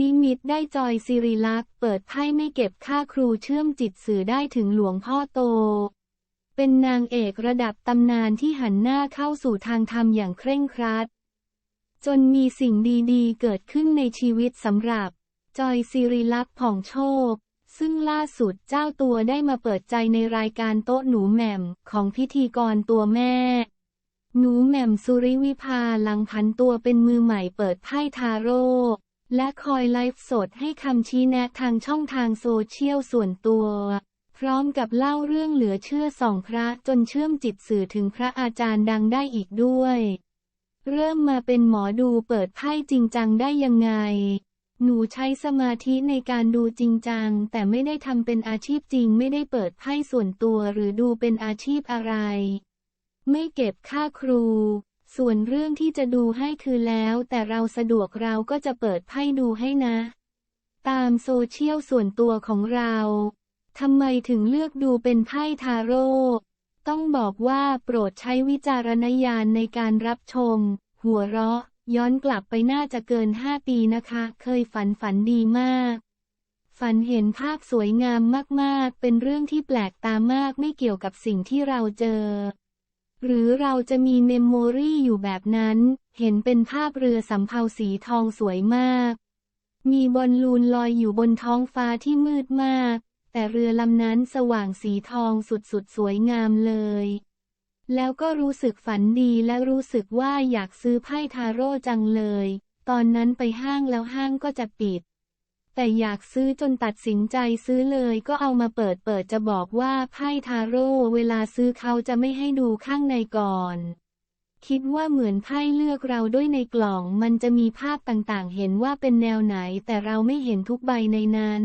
นิมิตได้จอยสิริลักษ์เปิดไพ่ไม่เก็บค่าครูเชื่อมจิตสื่อได้ถึงหลวงพ่อโต เป็นนางเอกระดับตำนานที่หันหน้าเข้าสู่ทางธรรมอย่างเคร่งครัด จนมีสิ่งดีๆ เกิดขึ้นในชีวิตสำหรับ จอยสิริลักษ์ผ่องโชค ซึ่งล่าสุดเจ้าตัวได้มาเปิดใจในรายการโต๊ะหนูแหม่มของพิธีกรตัวแม่ หนูแหม่มสุริวิภาหลังผันตัวเป็นมือใหม่เปิดไพ่ทาโร่ และคอยไลฟ์สดให้คำชี้แนะทางช่องทางโซเชียลส่วนตัว พร้อมกับเล่าเรื่องเหลือเชื่อสองพระจนเชื่อมจิตสื่อถึงพระอาจารย์ดังได้อีกด้วย เริ่มมาเป็นหมอดูเปิดไพ่จริงจังได้ยังไง หนูใช้สมาธิในการดูจริงจัง แต่ไม่ได้ทำเป็นอาชีพจริงไม่ได้เปิดไพ่ส่วนตัวหรือดูเป็นอาชีพอะไร ไม่เก็บค่าครู ส่วนเรื่องที่จะดูให้คือแล้ว แต่เราสะดวกเราก็จะเปิดไพ่ดูให้นะ ตามโซเชียลส่วนตัวของเราทำไมถึงเลือกดูเป็นไพ่ทาโร่ต้องบอกว่าโปรดใช้วิจารณญาณในการรับชม หัวเราะ ย้อนกลับไปน่าจะเกินห้าปีนะคะ เคยฝันฝันดีมาก ฝันเห็นภาพสวยงามมากๆ เป็นเรื่องที่แปลกตามากไม่เกี่ยวกับสิ่งที่เราเจอ หรือเราจะมีเมมโมรี่อยู่แบบนั้น เห็นเป็นภาพเรือสำเภาสีทองสวยมาก มีบอลลูนลอยอยู่บนท้องฟ้าที่มืดมาก แต่เรือลำนั้นสว่างสีทองสุดๆสวยงามเลย แล้วก็รู้สึกฝันดีและรู้สึกว่าอยากซื้อไพ่ทาโร่จังเลย ตอนนั้นไปห้างแล้วห้างก็จะปิด แต่อยากซื้อจนตัดสินใจซื้อเลยก็เอามาเปิดเปิดจะบอกว่าไพ่ทาโร่เวลาซื้อเขาจะไม่ให้ดูข้างในก่อน คิดว่าเหมือนไพ่เลือกเราด้วยในกล่องมันจะมีภาพต่างๆ เห็นว่าเป็นแนวไหนแต่เราไม่เห็นทุกใบในนั้น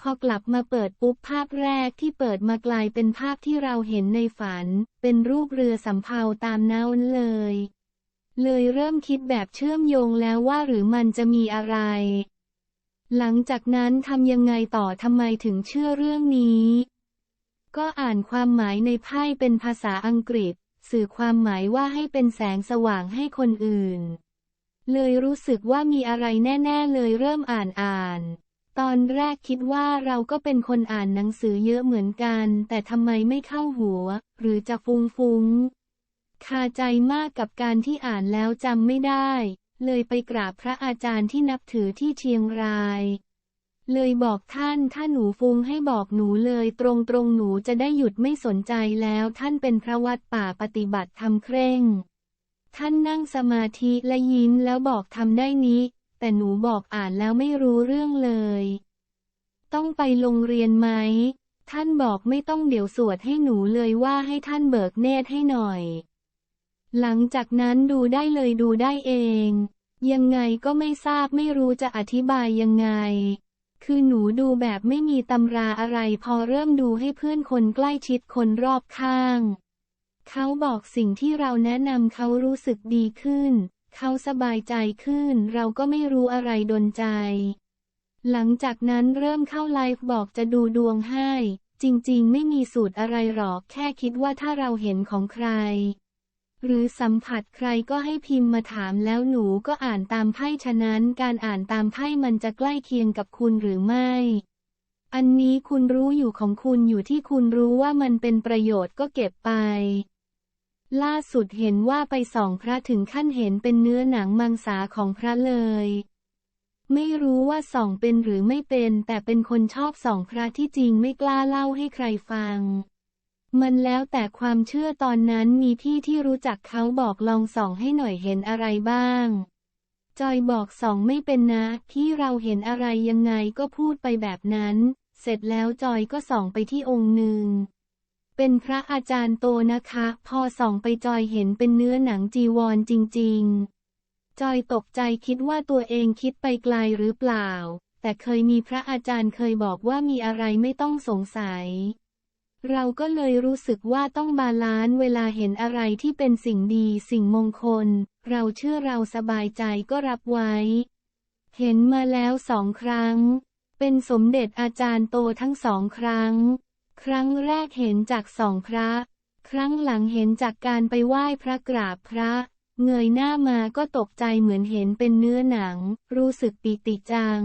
พอกลับมาเปิดปุ๊บภาพแรกที่เปิดมากลายเป็นภาพที่เราเห็นในฝัน เป็นรูปเรือสำเภาตามนั้นเลย เลยเริ่มคิดแบบเชื่อมโยงแล้วว่าหรือมันจะมีอะไร หลังจากนั้นทำยังไงต่อทำไมถึงเชื่อเรื่องนี้ ก็อ่านความหมายในไพ่เป็นภาษาอังกฤษ สื่อความหมายว่าให้เป็นแสงสว่างให้คนอื่น เลยรู้สึกว่ามีอะไรแน่ ๆ เลยเริ่มอ่านอ่าน ตอนแรกคิดว่าเราก็เป็นคนอ่านหนังสือเยอะเหมือนกัน แต่ทำไมไม่เข้าหัว หรือจะฟุงฟุงๆคาใจมากกับการที่อ่านแล้วจำไม่ได้ เลยไปกราบพระอาจารย์ที่นับถือที่เชียงราย เลยบอกท่านถ้าหนูฟุงให้บอกหนูเลยตรงตรงหนูจะได้หยุดไม่สนใจแล้วท่านเป็นพระวัดป่าปฏิบัติทำเคร่ง ท่านนั่งสมาธิและยิ้มแล้วบอกทำได้นี้ แต่หนูบอกอ่านแล้วไม่รู้เรื่องเลย ต้องไปโรงเรียนไหมท่านบอกไม่ต้องเดี๋ยวสวดให้หนูเลยว่าให้ท่านเบิกเนตรให้หน่อย หลังจากนั้นดูได้เลยดูได้เอง ยังไงก็ไม่ทราบไม่รู้จะอธิบายยังไง คือหนูดูแบบไม่มีตำราอะไรพอเริ่มดูให้เพื่อนคนใกล้ชิดคนรอบข้าง เขาบอกสิ่งที่เราแนะนำเขารู้สึกดีขึ้น เขาสบายใจขึ้น เราก็ไม่รู้อะไรดนใจ หลังจากนั้นเริ่มเข้าไลฟ์บอกจะดูดวงให้ จริงๆ ไม่มีสูตรอะไรหรอกแค่คิดว่าถ้าเราเห็นของใคร หรือสัมผัสใครก็ให้พิมพ์มาถามแล้วหนูก็อ่านตามไพ่ฉะนั้นการอ่านตามไพ่มันจะใกล้เคียงกับคุณหรือไม่ อันนี้คุณรู้อยู่ของคุณอยู่ที่คุณรู้ว่ามันเป็นประโยชน์ก็เก็บไป ล่าสุดเห็นว่าไปส่องพระถึงขั้นเห็นเป็นเนื้อหนังมังสาของพระเลย ไม่รู้ว่าส่องเป็นหรือไม่เป็น แต่เป็นคนชอบส่องพระที่จริงไม่กล้าเล่าให้ใครฟัง มันแล้วแต่ความเชื่อตอนนั้นมีพี่ที่รู้จักเขาบอกลองส่องให้หน่อยเห็นอะไรบ้าง จอยบอกส่องไม่เป็นนะ พี่เราเห็นอะไรยังไงก็พูดไปแบบนั้น เสร็จแล้วจอยก็ส่องไปที่องค์หนึ่ง เป็นพระอาจารย์โตนะคะ พอส่องไปจอยเห็นเป็นเนื้อหนังจีวรจริง ๆ จอยตกใจคิดว่าตัวเองคิดไปไกลหรือเปล่า แต่เคยมีพระอาจารย์เคยบอกว่ามีอะไรไม่ต้องสงสัย เราก็เลยรู้สึกว่าต้องบาลานซ์เวลาเห็นอะไรที่เป็นสิ่งดีสิ่งมงคล เราเชื่อเราสบายใจก็รับไว้ เห็นมาแล้วสองครั้ง เป็นสมเด็จอาจารย์โตทั้งสองครั้ง ครั้งแรกเห็นจากสองพระ ครั้งหลังเห็นจากการไปไหว้พระกราบพระ เงยหน้ามาก็ตกใจเหมือนเห็นเป็นเนื้อหนัง รู้สึกปิติจัง